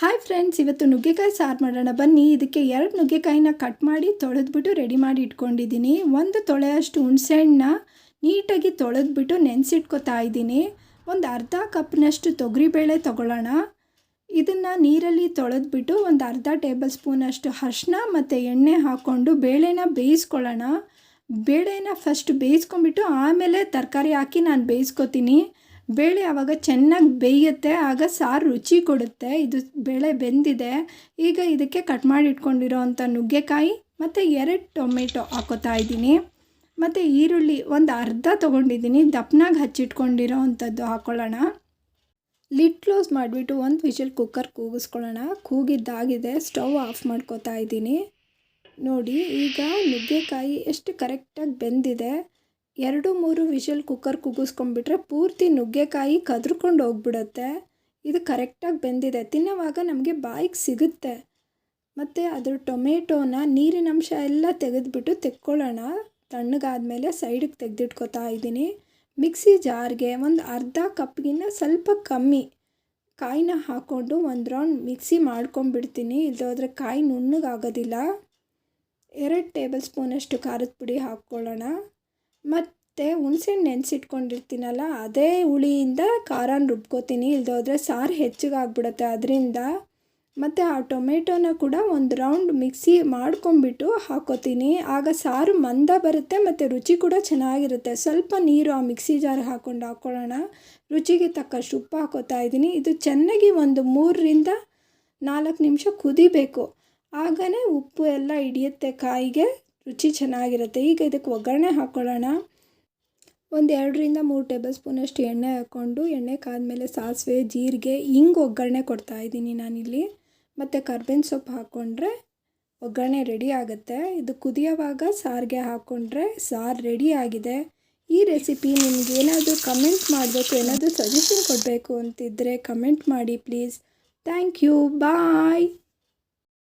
Hi friends ಇವತ್ತು ನುಗ್ಗೆಕಾಯಿ ಸಾರು ಮಾಡೋಣ. ಬನ್ನಿ, ಇದಕ್ಕೆ ಎರಡು ನುಗ್ಗೆಕಾಯಿನ ಕಟ್ ಮಾಡಿ ತೊಳೆದ್ಬಿಟ್ಟು ರೆಡಿ ಮಾಡಿ ಇಟ್ಕೊಂಡಿದ್ದೀನಿ. ಒಂದು ತೊಳೆಯಷ್ಟು ಹುಣಸೆಹಣ್ಣನ್ನ ನೀಟಾಗಿ ತೊಳೆದ್ಬಿಟ್ಟು ನೆನೆಸಿಟ್ಕೊತಾ ಇದ್ದೀನಿ. ಒಂದು ಅರ್ಧ ಕಪ್ನಷ್ಟು ತೊಗರಿಬೇಳೆ ತೊಗೊಳ್ಳೋಣ. ಇದನ್ನು ನೀರಲ್ಲಿ ತೊಳೆದ್ಬಿಟ್ಟು ಒಂದು ಅರ್ಧ ಟೇಬಲ್ ಸ್ಪೂನಷ್ಟು ಅರ್ಶಿನ ಮತ್ತು ಎಣ್ಣೆ ಹಾಕ್ಕೊಂಡು ಬೇಳೆನ ಬೇಯಿಸ್ಕೊಳ್ಳೋಣ. ಬೇಳೆನ ಫಸ್ಟ್ ಬೇಯಿಸ್ಕೊಂಬಿಟ್ಟು ಆಮೇಲೆ ತರಕಾರಿ ಹಾಕಿ ನಾನು ಬೇಯಿಸ್ಕೊತೀನಿ. ಬೇಳೆ ಆವಾಗ ಚೆನ್ನಾಗಿ ಬೇಯುತ್ತೆ, ಆಗ ಸಾರು ರುಚಿ ಕೊಡುತ್ತೆ. ಇದು ಬೇಳೆ ಬೆಂದಿದೆ. ಈಗ ಇದಕ್ಕೆ ಕಟ್ ಮಾಡಿ ಇಟ್ಕೊಂಡಿರೋ ಅಂಥ ನುಗ್ಗೆಕಾಯಿ ಮತ್ತು ಎರಡು ಟೊಮೆಟೊ ಹಾಕೋತಾ ಇದ್ದೀನಿ. ಮತ್ತು ಈರುಳ್ಳಿ ಒಂದು ಅರ್ಧ ತೊಗೊಂಡಿದ್ದೀನಿ. ದಪ್ಪನಾಗಿ ಹಚ್ಚಿಟ್ಕೊಂಡಿರೋ ಅಂಥದ್ದು ಹಾಕ್ಕೊಳ್ಳೋಣ ಲಿಡ್ ಕ್ಲೋಸ್ ಮಾಡಿಬಿಟ್ಟು ಒಂದು ವಿಷಲ್ ಕುಕ್ಕರ್ ಕೂಗಿಸ್ಕೊಳ್ಳೋಣ. ಕೂಗಿದ್ದಾಗಿದೆ. ಸ್ಟವ್ ಆಫ್ ಮಾಡ್ಕೋತಾ ಇದ್ದೀನಿ. ನೋಡಿ, ಈಗ ನುಗ್ಗೆಕಾಯಿ ಎಷ್ಟು ಕರೆಕ್ಟಾಗಿ ಬೆಂದಿದೆ. ಎರಡು ಮೂರು ವಿಷಲ್ ಕುಕ್ಕರ್ ಕುಗ್ಗಿಸ್ಕೊಂಡ್ಬಿಟ್ರೆ ಪೂರ್ತಿ ನುಗ್ಗೆಕಾಯಿ ಕದ್ರುಕೊಂಡು ಹೋಗ್ಬಿಡುತ್ತೆ. ಇದು ಕರೆಕ್ಟಾಗಿ ಬೆಂದಿದೆ. ತಿನ್ನೋವಾಗ ನಮಗೆ ಬಾಯಿಗೆ ಸಿಗುತ್ತೆ. ಮತ್ತು ಅದ್ರ ಟೊಮೆಟೋನ ನೀರಿನಂಶ ಎಲ್ಲ ತೆಗೆದುಬಿಟ್ಟು ತೆಕ್ಕೊಳ್ಳೋಣ. ತಣ್ಣಗಾದಮೇಲೆ ಸೈಡಿಗೆ ತೆಗೆದಿಟ್ಕೊತಾ ಇದ್ದೀನಿ. ಮಿಕ್ಸಿ ಜಾರ್ಗೆ ಒಂದು ಅರ್ಧ ಕಪ್ಗಿನ್ನ ಸ್ವಲ್ಪ ಕಮ್ಮಿ ಕಾಯಿನ ಹಾಕ್ಕೊಂಡು ಒಂದು ರೌಂಡ್ ಮಿಕ್ಸಿ ಮಾಡ್ಕೊಂಡ್ಬಿಡ್ತೀನಿ. ಇಲ್ಲದೋದ್ರೆ ಕಾಯಿ ನುಣ್ಣಗಾಗೋದಿಲ್ಲ. ಎರಡು ಟೇಬಲ್ ಸ್ಪೂನಷ್ಟು ಖಾರದ ಪುಡಿ ಹಾಕ್ಕೊಳ್ಳೋಣ. ಮತ್ತು ಹುಣ್ಸೆಹಣ್ಣು ನೆನೆಸಿಟ್ಕೊಂಡಿರ್ತೀನಲ್ಲ, ಅದೇ ಹುಳಿಯಿಂದ ಖಾರನ ರುಬ್ಕೋತೀನಿ. ಇಲ್ದೋದ್ರೆ ಸಾರು ಹೆಚ್ಚಿಗಾಗ್ಬಿಡುತ್ತೆ ಅದರಿಂದ. ಮತ್ತು ಆ ಟೊಮೆಟೊನ ಕೂಡ ಒಂದು ರೌಂಡ್ ಮಿಕ್ಸಿ ಮಾಡ್ಕೊಂಬಿಟ್ಟು ಹಾಕೋತೀನಿ. ಆಗ ಸಾರು ಮಂದ ಬರುತ್ತೆ ಮತ್ತು ರುಚಿ ಕೂಡ ಚೆನ್ನಾಗಿರುತ್ತೆ. ಸ್ವಲ್ಪ ನೀರು ಆ ಮಿಕ್ಸಿ ಜಾರ್ ಹಾಕ್ಕೊಂಡು ಹಾಕ್ಕೊಳ್ಳೋಣ ರುಚಿಗೆ ತಕ್ಕಷ್ಟು ಉಪ್ಪು ಹಾಕೋತಾ ಇದ್ದೀನಿ. ಇದು ಚೆನ್ನಾಗಿ ಒಂದು ಮೂರರಿಂದ ನಾಲ್ಕು ನಿಮಿಷ ಕುದಿಬೇಕು. ಆಗನೇ ಉಪ್ಪು ಎಲ್ಲ ಹಿಡಿಯುತ್ತೆ ಕಾಯಿಗೆ. ರುಚಿ ಚೆನ್ನಾಗಿರುತ್ತೆ. ಈಗ ಇದಕ್ಕೆ ಒಗ್ಗರಣೆ ಹಾಕ್ಕೊಳ್ಳೋಣ ಒಂದು ಎರಡರಿಂದ ಮೂರು ಟೇಬಲ್ ಸ್ಪೂನಷ್ಟು ಎಣ್ಣೆ ಹಾಕ್ಕೊಂಡು ಎಣ್ಣೆ ಕಾದ್ಮೇಲೆ ಸಾಸಿವೆ, ಜೀರಿಗೆ, ಹಿಂಗೆ ಒಗ್ಗರಣೆ ಕೊಡ್ತಾ ಇದ್ದೀನಿ ನಾನಿಲ್ಲಿ. ಮತ್ತು ಕರ್ಬೇವಿನ ಸೊಪ್ಪು ಹಾಕ್ಕೊಂಡ್ರೆ ಒಗ್ಗರಣೆ ರೆಡಿ ಆಗುತ್ತೆ. ಇದು ಕುದಿಯೋವಾಗ ಸಾರಿಗೆ ಹಾಕ್ಕೊಂಡ್ರೆ ಸಾರು ರೆಡಿ ಆಗಿದೆ. ಈ ರೆಸಿಪಿ ನಿಮ್ಗೆ ಏನಾದರೂ ಕಮೆಂಟ್ ಮಾಡಬೇಕು, ಏನಾದರೂ ಸಜೆಷನ್ ಕೊಡಬೇಕು ಅಂತಿದ್ದರೆ ಕಮೆಂಟ್ ಮಾಡಿ ಪ್ಲೀಸ್ ಥ್ಯಾಂಕ್ ಯು ಬಾಯ್